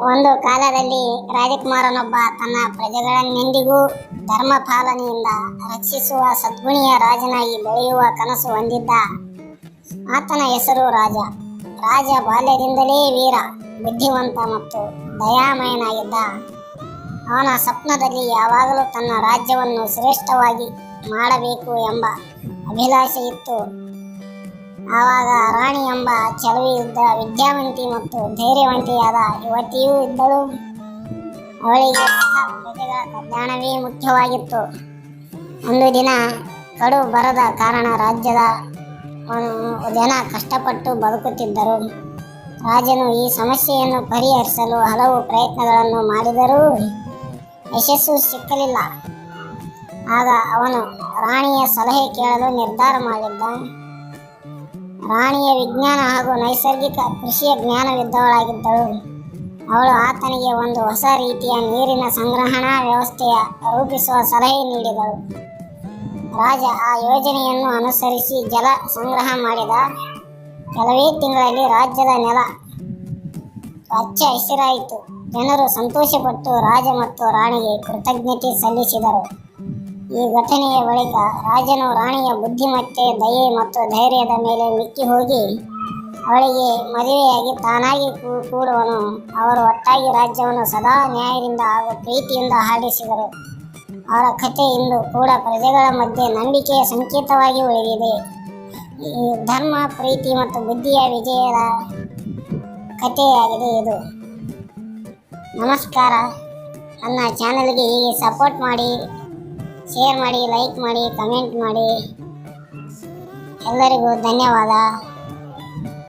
ಒಂದು ಕಾಲದಲ್ಲಿ ರಾಜಕುಮಾರನೊಬ್ಬ ತನ್ನ ಪ್ರಜೆಗಳನ್ನೆಂದಿಗೂ ಧರ್ಮ ಪಾಲನೆಯಿಂದ ರಕ್ಷಿಸುವ ಸದ್ಗುಣಿಯ ರಾಜನಾಗಿ ಬೆಳೆಯುವ ಕನಸು ಹೊಂದಿದ್ದ ಆತನ ಹೆಸರು ರಾಜ. ರಾಜ ಬಾಲ್ಯದಿಂದಲೇ ವೀರ, ಬುದ್ಧಿವಂತ ಮತ್ತು ದಯಾಮಯನಾಗಿದ್ದ. ಅವನ ಸ್ವಪ್ನದಲ್ಲಿ ಯಾವಾಗಲೂ ತನ್ನ ರಾಜ್ಯವನ್ನು ಶ್ರೇಷ್ಠವಾಗಿ ಮಾಡಬೇಕು ಎಂಬ ಅಭಿಲಾಷೆ ಇತ್ತು ಆವಾಗ ರಾಣಿ ಎಂಬ ಇದ್ದ ವಿದ್ಯಾವಂತಿ ಮತ್ತು ಧೈರ್ಯವಂತಿಯಾದ ಯುವತಿಯೂ ಇದ್ದಳು. ಅವಳಿಗೆ ಪ್ರಜೆಗಳ ಮುಖ್ಯವಾಗಿತ್ತು. ಒಂದು ದಿನ ಕಡು ಬರದ ಕಾರಣ ರಾಜ್ಯದ ಜನ ಕಷ್ಟಪಟ್ಟು ಬದುಕುತ್ತಿದ್ದರು. ರಾಜನು ಈ ಸಮಸ್ಯೆಯನ್ನು ಪರಿಹರಿಸಲು ಹಲವು ಪ್ರಯತ್ನಗಳನ್ನು ಮಾಡಿದರೂ ಯಶಸ್ಸು ಸಿಕ್ಕಲಿಲ್ಲ. ಆಗ ಅವನು ರಾಣಿಯ ಸಲಹೆ ಕೇಳಲು ನಿರ್ಧಾರ ಮಾಡಿದ್ದ. ರಾಣಿಯ ವಿಜ್ಞಾನ ಹಾಗೂ ನೈಸರ್ಗಿಕ ಕೃಷಿಯ ಜ್ಞಾನವಿದ್ದವಳಾಗಿದ್ದಳು. ಅವಳು ಆತನಿಗೆ ಒಂದು ಹೊಸ ರೀತಿಯ ನೀರಿನ ಸಂಗ್ರಹಣಾ ವ್ಯವಸ್ಥೆಯ ರೂಪಿಸುವ ಸಲಹೆ ನೀಡಿದಳು. ರಾಜ ಆ ಯೋಜನೆಯನ್ನು ಅನುಸರಿಸಿ ಜಲ ಸಂಗ್ರಹ ಮಾಡಿದ. ಕೆಲವೇ ತಿಂಗಳಲ್ಲಿ ರಾಜ್ಯದ ನೆಲ ಹಚ್ಚ ಹಸಿರಾಯಿತು. ಜನರು ಸಂತೋಷಪಟ್ಟು ರಾಜ ಮತ್ತು ರಾಣಿಗೆ ಕೃತಜ್ಞತೆ ಸಲ್ಲಿಸಿದರು. ಈ ಘಟನೆಯ ಬಳಿಕ ರಾಜನು ರಾಣಿಯ ಬುದ್ಧಿಮತ್ತೆ, ದಯೆ ಮತ್ತು ಧೈರ್ಯದ ಮೇಲೆ ಮಿಕ್ಕಿ ಹೋಗಿ ಅವಳಿಗೆ ಮದುವೆಯಾಗಿ ತಾನಾಗಿ ಕೂಡುವನು. ಅವರು ಒಟ್ಟಾಗಿ ರಾಜ್ಯವನ್ನು ಸದಾ ನ್ಯಾಯದಿಂದ ಹಾಗೂ ಪ್ರೀತಿಯಿಂದ ಆಡಿಸಿದರು ಅವರ ಕಥೆ ಇಂದು ಕೂಡ ಪ್ರಜೆಗಳ ಮಧ್ಯೆ ನಂಬಿಕೆಯ ಸಂಕೇತವಾಗಿ ಉಳಿದಿದೆ. ಈ ಧರ್ಮ, ಪ್ರೀತಿ ಮತ್ತು ಬುದ್ಧಿಯ ವಿಜಯದ ಕಥೆಯಾಗಿದೆ ಇದು. ನಮಸ್ಕಾರ. ನನ್ನ ಚಾನಲ್ಗೆ ಹೀಗೆ ಸಪೋರ್ಟ್ ಮಾಡಿ. ಶೇರ್ ಮಾಡಿ ಲೈಕ್ ಮಾಡಿ ಕಮೆಂಟ್ ಮಾಡಿ. ಎಲ್ಲರಿಗೂ ಧನ್ಯವಾದ.